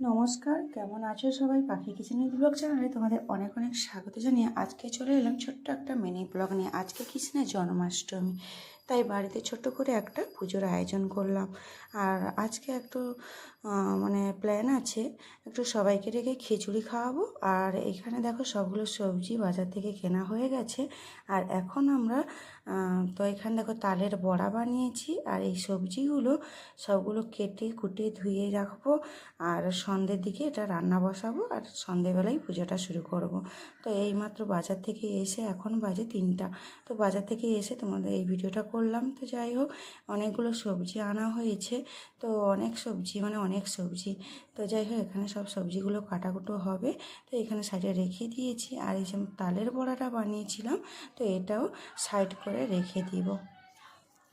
নমস্কার, কেমন আছো সবাই? পাখি কিচেনের ব্লগ চ্যানেলে তোমাদের অনেক অনেক স্বাগত জানিয়ে আজকে চলে এলাম ছোট্ট একটা মিনি ব্লগ নিয়ে। আজকে কৃষ্ণের জন্মাষ্টমী। তাই বাড়িতে ছোট্ট করে একটা পুজোর আয়োজন করলাম। আর আজকে একটু মানে প্ল্যান আছে, একটু সবাইকে রেখে খিচুড়ি খাওয়াবো। আর এখানে দেখো সবগুলো সবজি বাজার থেকে কেনা হয়ে গেছে। আর এখন আমরা তো এখানে দেখো তালের বড়া বানিয়েছি। আর এই সবজিগুলো সবগুলো কেটে কুটে ধুয়ে রাখব। আর সন্ধ্যের দিকে এটা রান্না বসাবো। আর সন্ধেবেলায় পুজোটা শুরু করব। তো এইমাত্র বাজার থেকে এসে এখন বাজে তিনটা। তো বাজার থেকে এসে তোমাদের এই ভিডিওটা করলাম। তো যাই হোক, অনেকগুলো সবজি আনা হয়েছে। তো অনেক সবজি মানে অনেক সবজি। তো যাই হোক, এখানে সব সবজিগুলো কাটাকুটো হবে। তো এখানে সাইডে রেখে দিয়েছি। আর এই যে তালের বড়াটা বানিয়েছিলাম, তো এটাও সাইড করে রেখে দিব।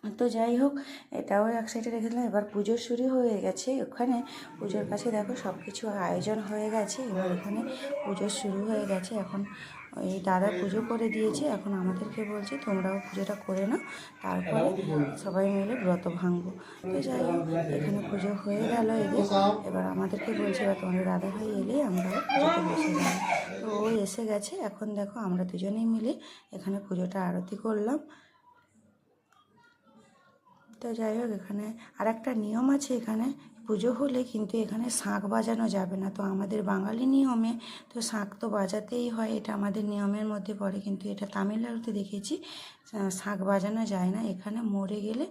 তো যাই হোক, এটাও এক সাইডে রেখে দিলাম। এবার পুজো শুরু হয়ে গেছে। ওখানে পুজোর কাছে দেখো সব কিছু আয়োজন হয়ে গেছে। এবার এখানে পুজো শুরু হয়ে গেছে। এখন এই দাদা পুজো করে দিয়েছে। এখন আমাদেরকে বলছে, তোমরাও পুজোটা করে নাও। তারপরে সবাই মিলে ব্রত ভাঙবো। তো যাই হোক, এখানে পুজো হয়ে গেল এদের। এবার আমাদেরকে বলছে, এবার তোমাদের দাদা ভাই এলে পুজোতে বসে তো ও এসে গেছে। এখন দেখো আমরা দুজনেই মিলে এখানে পুজোটা আরতি করলাম। তো যাই হোক, এখানে আর একটা নিয়ম আছে এখানে। পুজো হলে কিন্তু এখানে শাঁখ বাজানো যাবে না। তো আমাদের বাঙালি নিয়মে তো শাঁখ তো বাজাতেই হয়, এটা আমাদের নিয়মের মধ্যে পড়ে। কিন্তু এটা তামিলনাড়ুতে দেখেছি শাঁখ বাজানো যায় না। এখানে মরে গেলে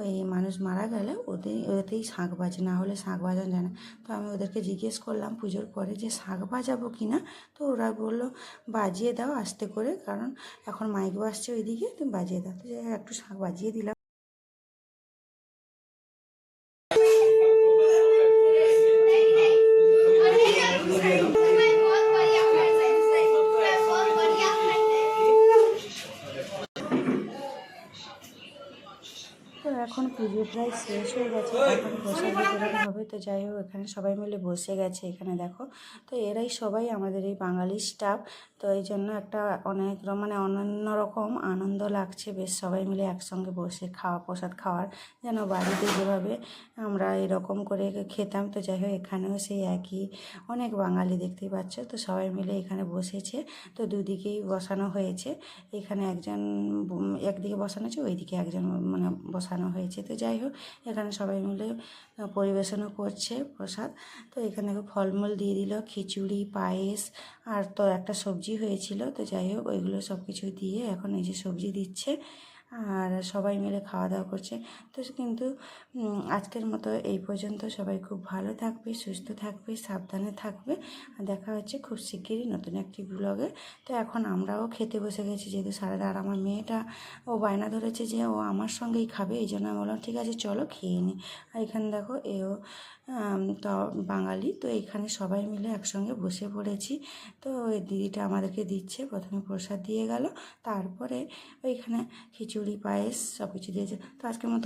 ওই মানুষ মারা গেলে ওদের ওতেই শাঁখ বাজে, না হলে শাঁখ বাজানো যায় না। তো আমি ওদেরকে জিজ্ঞেস করলাম পুজোর পরে যে শাঁখ বাজাবো কি না? তো ওরা বলল, বাজিয়ে দাও আস্তে করে, কারণ এখন মাইক বাজছে ওইদিকে, তুমি বাজিয়ে দাও। তো একটু শাঁখ বাজিয়ে দিলাম। তো এখন পুজো প্রায় শেষ হয়ে গেছে, এখন প্রসাদ বিতরণ হবে। তো যাই হোক, এখানে সবাই মিলে বসে গেছে এখানে, দেখো। তো এরাই সবাই আমাদের এই বাঙালি স্টাফ তো এই জন্য একটা অনেক মানে অনন্য রকম আনন্দ লাগছে। বেশ সবাই মিলে একসঙ্গে বসে খাওয়া, প্রসাদ খাওয়ার, যেন বাড়িতে যেভাবে আমরা এরকম করে খেতাম। তো যাই হোক, এখানেও সেই একই অনেক বাঙালি দেখতেই পাচ্ছ। তো সবাই মিলে এখানে বসেছে। তো দুদিকেই বসানো হয়েছে। এখানে একজন একদিকে বসানো আছে ওইদিকে একজন মানে বসানো হয়েছে। তো যাই হোক, এখানে সবাই মিলে পরিবেশনও করছে প্রসাদ। তো এখানে ফলমূল দিয়ে দিল, খিচুড়ি, পায়েস, আর তো একটা সবজি হয়েছিল। তো যাই হোক, ওইগুলো সব কিছু দিয়ে এখন এই যে সবজি দিচ্ছে। আর সবাই মিলে খাওয়া দাওয়া করছে। তো কিন্তু আজকের মতো এই পর্যন্ত। সবাই খুব ভালো থাকবে, সুস্থ থাকবে, সাবধানে থাকবে। আর দেখা হচ্ছে খুব শিগগিরই নতুন একটি ব্লগে। তো এখন আমরাও খেতে বসে গেছি, যেহেতু সারাদা আর আমার মেয়েটা, ও বায়না ধরেছে যে ও আমার সঙ্গেই খাবে, এই জন্য আমি বললাম, ঠিক আছে, চলো খেয়ে নিই আর এখানে দেখো, এও তো বাঙালি, তো এখানে সবাই মিলে একসঙ্গে বসে পড়েছি। তো ওই দিদিটা আমাদেরকে দিচ্ছে, প্রথমে প্রসাদ দিয়ে গেল, তারপরে ওইখানে খিচুড়ি পায়েস সব কিছু দিয়েছে। তো আজকের মতো